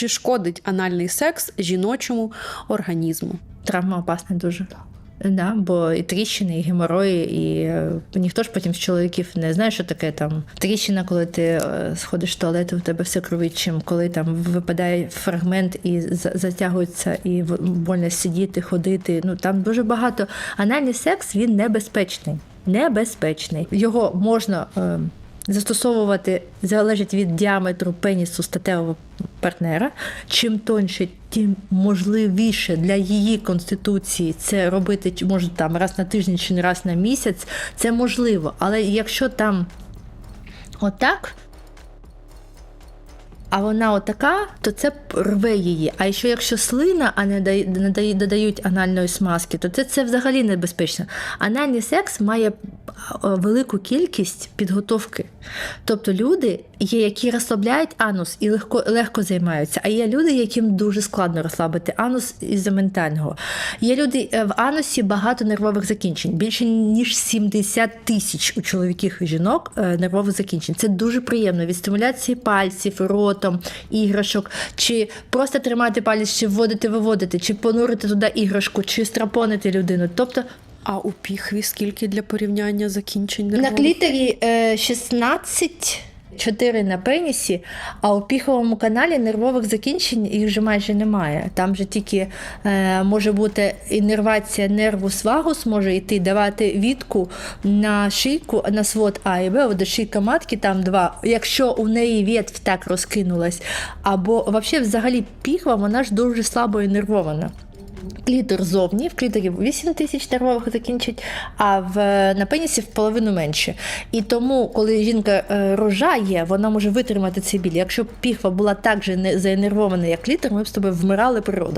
Чи шкодить анальний секс жіночому організму? Травма опасна дуже. Да, бо і тріщини, і геморої, і е, ніхто ж потім з чоловіків не знає, що таке там тріщина, коли ти е, сходиш в туалет, у тебе все кровить, чим коли там випадає фрагмент і затягується, і больно сидіти, ходити. Ну там дуже багато. Анальний секс він небезпечний. Небезпечний. Його можна. Е, Застосовувати залежить від діаметру пенісу статевого партнера. Чим тоньше, тим можливіше для її конституції це робити може там раз на тиждень чи не раз на місяць. Це можливо. Але якщо там отак, а вона отака, то це рве її. А якщо якщо слина, а не додають анальної смазки, то це, це взагалі небезпечно. Анальний секс має велику кількість підготовки. Тобто люди є, які розслабляють анус і легко, легко займаються, а є люди, яким дуже складно розслабити анус із-за ментального. Є люди е, в анусі багато нервових закінчень, більше ніж 70 тисяч у чоловіків і жінок е, нервових закінчень. Це дуже приємно від стимуляції пальців, ротом, іграшок, чи просто тримати палець, чи вводити, виводити, чи понурити туди іграшку, чи страпонити людину. Тобто А у піхві скільки для порівняння закінчень на клітері е, 16. 4 на пенісі, а у піховому каналі нервових закінчень їх вже майже немає. Там же тільки е, може бути іннервація нерву свагус, може йти давати відку на шийку, на свод А і Б, от до шийка матки там два. Якщо у неї ветвь так розкинулась, або взагалі, взагалі піхва, вона ж дуже слабо іннервована. Клітор зовні, в клітері 8 тисяч нервових закінчить, а в, на пенісі в половину менше. І тому, коли жінка е, рожає, вона може витримати цей біль. Якщо б піхва була так же не заенервована, як літер, ми б з тобою вмирали при родах.